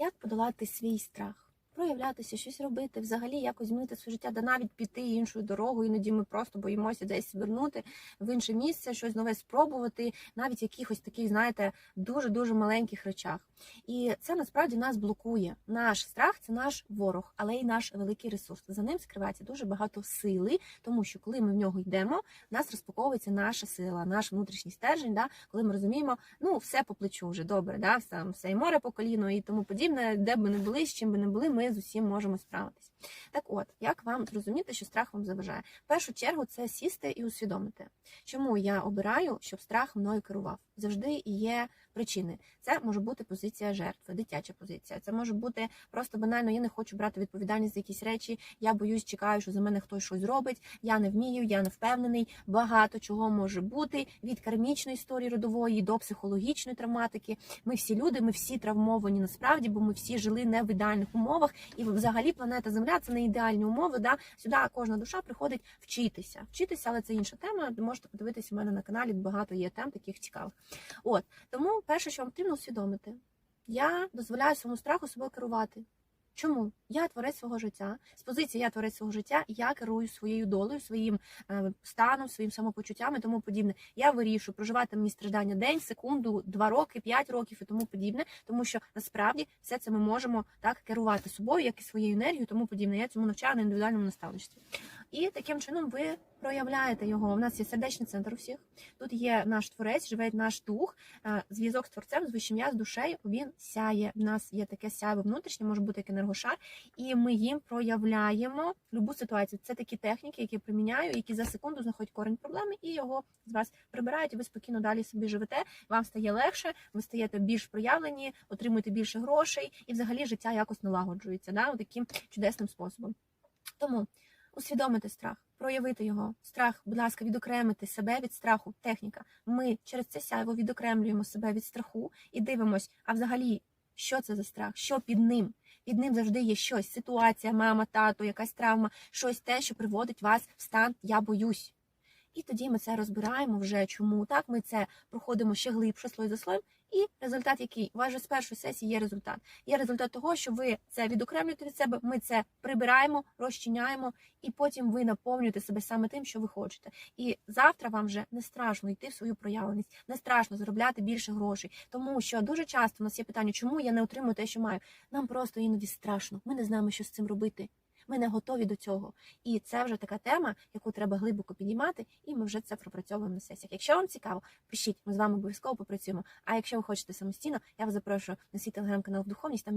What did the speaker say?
Як подолати свій страх? Проявлятися, щось робити, взагалі якось змінити своє життя, да навіть піти іншою дорогою. Іноді ми просто боїмося десь звернути в інше місце, щось нове спробувати, навіть якихось таких, знаєте, дуже дуже маленьких речах. І це насправді нас блокує. Наш страх це наш ворог, але й наш великий ресурс. За ним скривається дуже багато сили, тому що коли ми в нього йдемо, в нас розпаковується наша сила, наш внутрішній стержень. Да, коли ми розуміємо, ну все по плечу вже добре, да, все, все і море по коліно і тому подібне, де б не були, з чим би не були, ми з усім можемо справитись. Так от, як вам зрозуміти, що страх вам заважає? В першу чергу це сісти і усвідомити, чому я обираю, щоб страх мною керував. Завжди є причини. Це може бути позиція жертви, дитяча позиція. Це може бути просто банально. Я не хочу брати відповідальність за якісь речі. Я боюсь, чекаю, що за мене хтось щось зробить. Я не вмію, я не впевнений. Багато чого може бути від кармічної історії родової до психологічної травматики. Ми всі люди, ми всі травмовані насправді, бо ми всі жили не в ідеальних умовах. І взагалі планета Земля це не ідеальні умови. Да? Сюди кожна душа приходить вчитися. Вчитися, але це інша тема. Можете подивитися у мене на каналі. Багато є тем таких цікавих. От тому перше, що вам потрібно усвідомити, я дозволяю своєму страху собою керувати. Чому я творець свого життя з позиції я творець свого життя, я керую своєю долею, своїм е, станом, своїм самопочуттям і тому подібне. Я вирішую проживати мені страждання день, секунду, два роки, п'ять років і тому подібне, тому що насправді все це ми можемо так керувати собою, як і своєю енергією, тому подібне. Я цьому навчаю на індивідуальному наставництві. І таким чином ви проявляєте його. У нас є сердечний центр у всіх. Тут є наш творець, живе наш дух, е, зв'язок з творцем, з вищим я, з душею. Він сяє. У нас є таке сяйво внутрішнє, може бути як енергошар, і ми їм проявляємо любу ситуацію. Це такі техніки, які я приміняю, які за секунду знаходять корінь проблеми і його з вас прибирають. Ви спокійно далі собі живете. Вам стає легше, ви стаєте більш проявлені, отримуєте більше грошей, і взагалі життя якось налагоджується. Да, таким чудесним способом. Тому усвідомити страх, проявити його. Страх, будь ласка, відокремити себе від страху. Техніка. Ми через це сяйво відокремлюємо себе від страху і дивимось, а взагалі, що це за страх, що під ним. Під ним завжди є щось, ситуація, мама, тато, якась травма, щось те, що приводить вас в стан Я боюсь. І тоді ми це розбираємо вже, чому так. Ми це проходимо ще глибше слой за слоєм. І результат, який у вас же з першої сесії є результат. Є результат того, що ви це відокремлюєте від себе. Ми це прибираємо, розчиняємо, і потім ви наповнюєте себе саме тим, що ви хочете. І завтра вам вже не страшно йти в свою проявленість, не страшно заробляти більше грошей, тому що дуже часто у нас є питання, чому я не отримую те, що маю. Нам просто іноді страшно. Ми не знаємо, що з цим робити. Ми не готові до цього. І це вже така тема, яку треба глибоко підіймати, і ми вже це пропрацьовуємо на сесіях. Якщо вам цікаво, пишіть, ми з вами обов'язково попрацюємо. А якщо ви хочете самостійно, я вас запрошую на свій телеграм-канал духовність. Там